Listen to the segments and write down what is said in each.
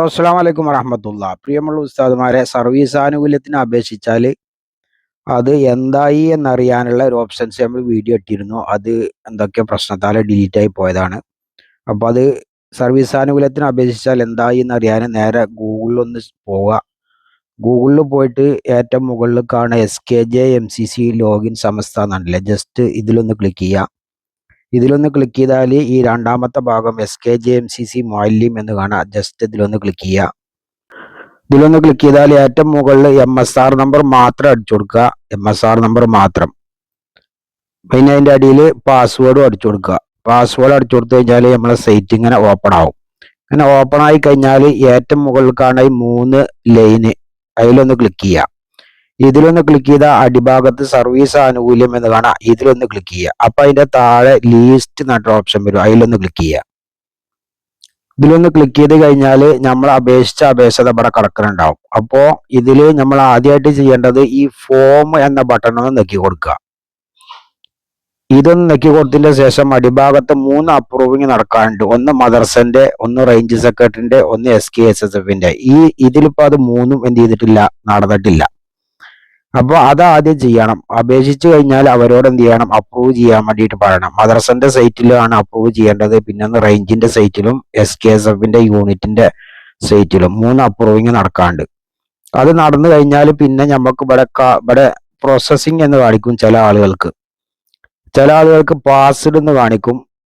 അസ്സാം വലൈക്കും വറഹമത്തുള്ള. പ്രിയമുള്ള ഉസ്താദുമാരെ സർവീസ് ആനുകൂല്യത്തിന് അപേക്ഷിച്ചാൽ അത് എന്തായി എന്നറിയാനുള്ള ഒരു ഓപ്ഷൻസ് നമ്മൾ വീഡിയോ ഇട്ടിരുന്നു. അത് എന്തൊക്കെ പ്രശ്നത്താൽ ഡിലീറ്റ് ആയി പോയതാണ്. അപ്പോൾ അത് സർവീസ് ആനുകൂല്യത്തിന് അപേക്ഷിച്ചാൽ എന്തായി എന്നറിയാൻ നേരെ ഗൂഗിളിൽ ഒന്ന് പോവുക. ഗൂഗിളിൽ പോയിട്ട് ഏറ്റവും മുകളിൽ കാണുന്ന S K J M C C login Samastha എന്നാണല്ലേ? Just ഇതിലൊന്ന് ക്ലിക്ക് ചെയ്യുക. ഇതിലൊന്ന് ക്ലിക്ക് ചെയ്താൽ ഈ രണ്ടാമത്തെ ഭാഗം S K J M C C മൊയല്യം എന്ന് കാണാം. ജസ്റ്റ് ഇതിലൊന്ന് ക്ലിക്ക് ചെയ്യുക. ഇതിലൊന്ന് ക്ലിക്ക് ചെയ്താൽ ഏറ്റവും മുകളിൽ എം എസ് ആർ നമ്പർ മാത്രം അടിച്ചു കൊടുക്കുക. എം എസ് ആർ നമ്പർ മാത്രം. പിന്നെ അതിന്റെ അടിയിൽ പാസ്വേഡും അടിച്ചു കൊടുക്കുക. പാസ്വേഡ് അടിച്ചു കൊടുത്തു കഴിഞ്ഞാൽ നമ്മളെ സൈറ്റ് ഇങ്ങനെ ഓപ്പൺ ആവും. ഇങ്ങനെ ഓപ്പൺ ആയി കഴിഞ്ഞാൽ ഏറ്റവും മുകളിൽ കാണാൻ മൂന്ന് ലൈന് അതിലൊന്ന് ക്ലിക്ക് ചെയ്യുക. ഇതിലൊന്ന് ക്ലിക്ക് ചെയ്താൽ അടിഭാഗത്ത് സർവീസ് ആനുകൂല്യം എന്ന് കാണാം. ഇതിലൊന്ന് ക്ലിക്ക് ചെയ്യുക. അപ്പൊ അതിന്റെ താഴെ ലീസ്റ്റ് എന്നൊരു ഓപ്ഷൻ വരും. അതിലൊന്ന് ക്ലിക്ക് ചെയ്യുക. ഇതിലൊന്ന് ക്ലിക്ക് ചെയ്ത് കഴിഞ്ഞാൽ നമ്മൾ അപേക്ഷിച്ച അപേക്ഷത ഇവിടെ കിടക്കുന്നുണ്ടാവും അപ്പോ ഇതിൽ നമ്മൾ ആദ്യമായിട്ട് ചെയ്യേണ്ടത് ഈ ഫോം എന്ന ബട്ടൺ ഒന്ന് നെക്കി കൊടുക്കുക. ഇതൊന്ന് നെക്കി കൊടുത്തതിന്റെ ശേഷം അടിഭാഗത്ത് മൂന്ന് അപ്രൂവിങ് നടക്കാനുണ്ട്. ഒന്ന് മദർസന്റെ ഒന്ന് റേഞ്ച് സെക്രട്ടറിന്റെ ഒന്ന് എസ് കെ എസ് എസ് എഫിന്റെ ഈ ഇതിലിപ്പോ അത് മൂന്നും എന്ത് ചെയ്തിട്ടില്ല നടന്നിട്ടില്ല. അപ്പോൾ അത് ആദ്യം ചെയ്യണം. അപേക്ഷിച്ചു കഴിഞ്ഞാൽ അവരോട് എന്ത് ചെയ്യണം? അപ്രൂവ് ചെയ്യാൻ വേണ്ടിയിട്ട് പറയണം. മദ്രസന്റെ സൈറ്റിലാണ് അപ്രൂവ് ചെയ്യേണ്ടത്. പിന്നെ റേഞ്ചിന്റെ സൈറ്റിലും എസ് കെ എസ് എഫിന്റെ യൂണിറ്റിന്റെ സൈറ്റിലും മൂന്ന് അപ്രൂവിങ് നടക്കാണ്ട്. അത് നടന്നു കഴിഞ്ഞാൽ പിന്നെ നമുക്ക് ഇവിടെ ഇവിടെ പ്രോസസ്സിങ് എന്ന് കാണിക്കും ചില ആളുകൾക്ക്. ചില ആളുകൾക്ക് പാസ്ഡ് എന്ന് കാണിക്കും.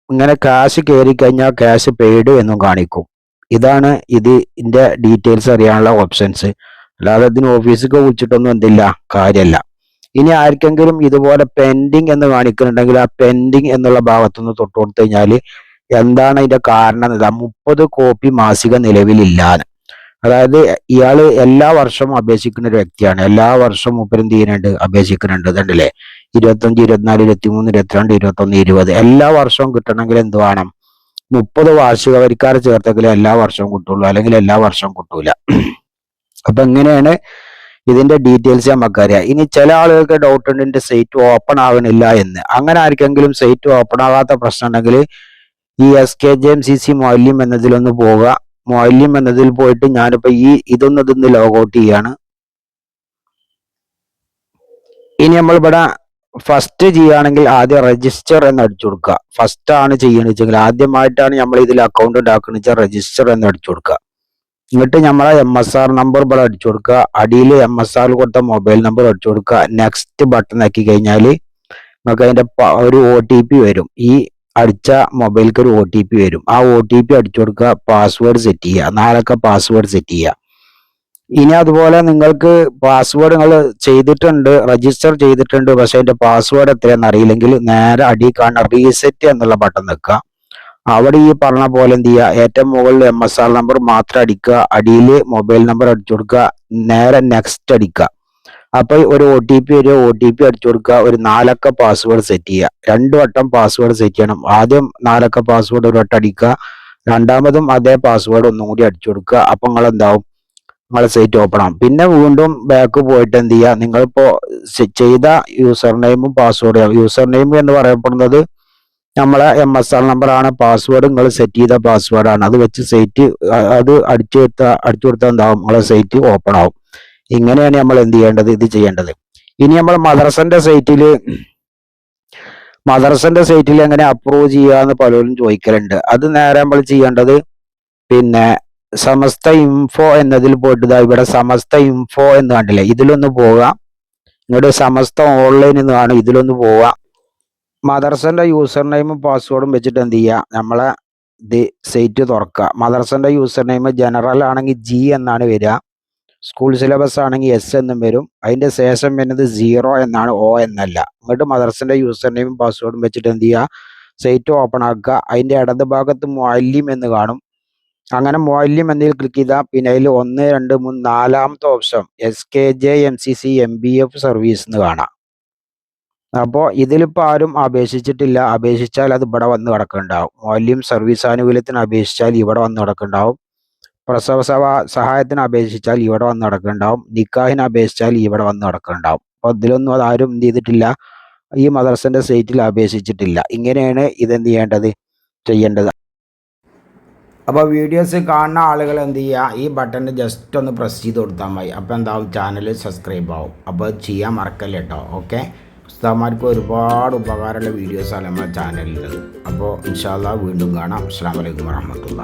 ഇങ്ങനെ ക്യാഷ് കയറി കഴിഞ്ഞാൽ ക്യാഷ് പെയ്ഡ് എന്നും കാണിക്കും. ഇതാണ് ഇത് ഇതിന്റെ ഡീറ്റെയിൽസ് അറിയാനുള്ള ഓപ്ഷൻസ് അല്ലാതെ ഇതിന് ഓഫീസിലേക്ക് വിളിച്ചിട്ടൊന്നും എന്തില്ല? കാര്യമല്ല ഇനി ആർക്കെങ്കിലും ഇതുപോലെ പെൻഡിങ് എന്ന് കാണിക്കുന്നുണ്ടെങ്കിൽ ആ പെൻഡിങ് എന്നുള്ള ഭാഗത്തുനിന്ന് തൊട്ട് കൊടുത്തു കഴിഞ്ഞാൽ എന്താണ് അതിന്റെ കാരണം ഇതാ മുപ്പത് കോപ്പി മാസിക നിലവിലില്ലാന്ന്. അതായത് ഇയാൾ എല്ലാ വർഷവും അപേക്ഷിക്കുന്ന ഒരു വ്യക്തിയാണ്. എല്ലാ വർഷവും മുപ്പരും തീരുന്നുണ്ട് അപേക്ഷിക്കുന്നുണ്ട്. ഇതുണ്ടല്ലേ? ഇരുപത്തഞ്ച് ഇരുപത്തിനാല് ഇരുപത്തിമൂന്ന് ഇരുപത്തിരണ്ട് ഇരുപത്തൊന്ന് ഇരുപത്. എല്ലാ വർഷവും കിട്ടണമെങ്കിൽ എന്ത് വേണം? മുപ്പത് വാർഷിക വരിക്കാരെ ചേർത്തെങ്കിലും എല്ലാ വർഷവും കിട്ടുള്ളൂ. അല്ലെങ്കിൽ എല്ലാ വർഷവും കിട്ടൂല. അപ്പൊ എങ്ങനെയാണ് ഇതിന്റെ ഡീറ്റെയിൽസ് നമുക്കറിയാം ഇനി ചില ആളുകൾക്ക് ഡൗട്ട് ഉണ്ട് എന്റെ സൈറ്റ് ഓപ്പൺ ആവണില്ല എന്ന്. അങ്ങനെ ആർക്കെങ്കിലും സൈറ്റ് ഓപ്പൺ ആവാത്ത പ്രശ്നം ഉണ്ടെങ്കിൽ ഈ S K J M C C മൗല്യം എന്നതിലൊന്ന് പോവുക. മൗല്യം എന്നതിൽ പോയിട്ട് ഞാനിപ്പോ ഈ ഇതൊന്ന് ഇതൊന്ന് ലോഗൗട്ട് ചെയ്യാണ്. ഇനി നമ്മൾ ഇവിടെ ഫസ്റ്റ് ചെയ്യുകയാണെങ്കിൽ ആദ്യം രജിസ്റ്റർ എന്ന് അടിച്ചു കൊടുക്കുക. ഫസ്റ്റ് ആണ് ചെയ്യണമെന്ന് വെച്ചെങ്കിൽ ആദ്യമായിട്ടാണ് നമ്മൾ ഇതിൽ അക്കൗണ്ട് ഉണ്ടാക്കുന്നത് വെച്ചാൽ രജിസ്റ്റർ എന്ന് അടിച്ചു കൊടുക്കുക. എന്നിട്ട് നമ്മളെ എം എസ് ആർ നമ്പർ ഇവിടെ അടിച്ചു കൊടുക്കുക. അടിയിൽ എം എസ് ആറിൽ കൊടുത്ത മൊബൈൽ നമ്പർ അടിച്ചു കൊടുക്കുക. നെക്സ്റ്റ് ബട്ടൺ ആക്കി കഴിഞ്ഞാൽ നിങ്ങൾക്ക് അതിന്റെ ഒരു ഒ ടി പി വരും. ഈ അടിച്ച മൊബൈലിക്ക് ഒരു ഒ ടി പി വരും. ആ ഒ ടി പി അടിച്ചു കൊടുക്കുക. പാസ്വേഡ് സെറ്റ് ചെയ്യുക. നാലൊക്കെ പാസ്വേഡ് സെറ്റ് ചെയ്യുക. ഇനി അതുപോലെ നിങ്ങൾക്ക് പാസ്വേഡ് നിങ്ങൾ ചെയ്തിട്ടുണ്ട് രജിസ്റ്റർ ചെയ്തിട്ടുണ്ട്. പക്ഷേ അതിന്റെ പാസ്വേഡ് എത്രയാണെന്ന് അറിയില്ലെങ്കിൽ നേരെ അടി കാണുന്ന റീസെറ്റ് എന്നുള്ള ബട്ടൺ നിൽക്കുക അവിടെ ഈ പറഞ്ഞ പോലെ എന്ത് ചെയ്യുക? ഏറ്റവും മുകളിൽ എം എസ് ആർ നമ്പർ മാത്രം അടിക്കുക. അടിയിൽ മൊബൈൽ നമ്പർ അടിച്ചു കൊടുക്കുക. നേരെ നെക്സ്റ്റ് അടിക്കുക. അപ്പൊ ഒരു ഒ ടി പി ഒരു ഒ ടി പി അടിച്ചു കൊടുക്കുക. ഒരു നാലക്ക പാസ്വേഡ് സെറ്റ് ചെയ്യുക. രണ്ടു വട്ടം പാസ്വേഡ് സെറ്റ് ചെയ്യണം. ആദ്യം നാലക്ക പാസ്വേഡ് ഒരു വട്ടം അടിക്കുക. രണ്ടാമതും അതേ പാസ്വേഡ് ഒന്നും കൂടി അടിച്ചു കൊടുക്കുക. അപ്പൊ നിങ്ങൾ എന്താവും? നിങ്ങളെ സൈറ്റ് ഓപ്പൺ ആവും. പിന്നെ വീണ്ടും ബാക്ക് പോയിട്ട് എന്ത് ചെയ്യുക? നിങ്ങളിപ്പോ ചെയ്ത യൂസർ നെയിമും പാസ്വേഡും യൂസർ നെയിം എന്ന് പറയപ്പെടുന്നത് നമ്മളെ എം എസ് ആർ നമ്പർ ആണ്. പാസ്വേഡ് നിങ്ങൾ സെറ്റ് ചെയ്ത പാസ്വേഡ് ആണ്. അത് വെച്ച് സൈറ്റ് അത് അടിച്ചു കൊടുത്ത അടിച്ചു കൊടുത്താൽ എന്താവും? നമ്മളെ സൈറ്റ് ഓപ്പൺ ആവും. ഇങ്ങനെയാണ് നമ്മൾ എന്ത് ചെയ്യേണ്ടത്? ഇത് ചെയ്യേണ്ടത്. ഇനി നമ്മൾ മദർസന്റെ സൈറ്റിൽ മദർസന്റെ സൈറ്റിൽ എങ്ങനെ അപ്രൂവ് ചെയ്യാന്ന് പലരും ചോദിക്കലുണ്ട്. അത് നേരെ നമ്മൾ ചെയ്യേണ്ടത് പിന്നെ സമസ്ത ഇൻഫോ എന്നതിൽ പോയിട്ട് ഇവിടെ സമസ്ത ഇൻഫോ എന്ന് കണ്ടില്ലേ? ഇതിലൊന്ന് പോവുക ഇങ്ങോട്ട് സമസ്ത ഓൺലൈൻ എന്ന് കാണും. ഇതിലൊന്ന് പോവുക മദർസന്റെ യൂസർ നെയിമും പാസ്വേഡും വെച്ചിട്ട് എന്ത് ചെയ്യുക നമ്മളെ ഇത് സൈറ്റ് തുറക്കുക. മദർസന്റെ യൂസർ നെയിം ജനറൽ ആണെങ്കിൽ ജി എന്നാണ് വരിക. സ്കൂൾ സിലബസ് ആണെങ്കിൽ എസ് എന്നും വരും. അതിന്റെ ശേഷം വരുന്നത് സീറോ എന്നാണ് ഒ എന്നല്ല. എന്നിട്ട് മദർസന്റെ യൂസർ നെയിമും പാസ്വേഡും വെച്ചിട്ട് എന്ത് ചെയ്യുക സൈറ്റ് ഓപ്പൺ ആക്കുക. അതിന്റെ ഇടത് ഭാഗത്ത് മൊല്യം എന്ന് കാണും. അങ്ങനെ മൊല്യം എന്നതിൽ ക്ലിക്ക് ചെയ്താൽ പിന്നെ അതിൽ ഒന്ന് രണ്ട് മൂന്ന് നാലാമത്തെ option S K J M C C M B F service എന്ന് കാണാം. അപ്പോൾ ഇതിലിപ്പോൾ ആരും അപേക്ഷിച്ചിട്ടില്ല. അപേക്ഷിച്ചാൽ അത് ഇവിടെ വന്ന് കിടക്കുന്നുണ്ടാവും മൂല്യം സർവീസ് ആനുകൂല്യത്തിന് അപേക്ഷിച്ചാൽ ഇവിടെ വന്ന് കിടക്കുന്നുണ്ടാവും പ്രസവ സഹായത്തിന് അപേക്ഷിച്ചാൽ ഇവിടെ വന്ന് കിടക്കുന്നുണ്ടാവും നിക്കാഹിന് അപേക്ഷിച്ചാൽ ഇവിടെ വന്ന് കിടക്കുന്നുണ്ടാവും അപ്പോൾ ഇതിലൊന്നും അത് ആരും എന്ത് ചെയ്തിട്ടില്ല. ഈ മദർസന്റെ സൈറ്റിൽ അപേക്ഷിച്ചിട്ടില്ല. ഇങ്ങനെയാണ് ഇതെന്ത് ചെയ്യേണ്ടത്? ചെയ്യേണ്ടത്. അപ്പോൾ വീഡിയോസ് കാണുന്ന ആളുകൾ എന്ത് ചെയ്യുക? ഈ ബട്ടൺ ജസ്റ്റ് ഒന്ന് പ്രസ് ചെയ്ത് കൊടുത്താൽ മതി. അപ്പോൾ എന്താവും? ചാനൽ സബ്സ്ക്രൈബ് ആവും. അപ്പോൾ ചെയ്യാൻ മറക്കല്ലേട്ടോ ഓക്കെ ഉസ്താമാർക്ക് ഒരുപാട് ഉപകാരമുള്ള വീഡിയോസാണ് നമ്മുടെ ചാനലിൽ അപ്പോൾ ഇൻഷാല്ല വീണ്ടും കാണാം. അസ്സാം വലൈക്കും വാഹമത്തുള്ള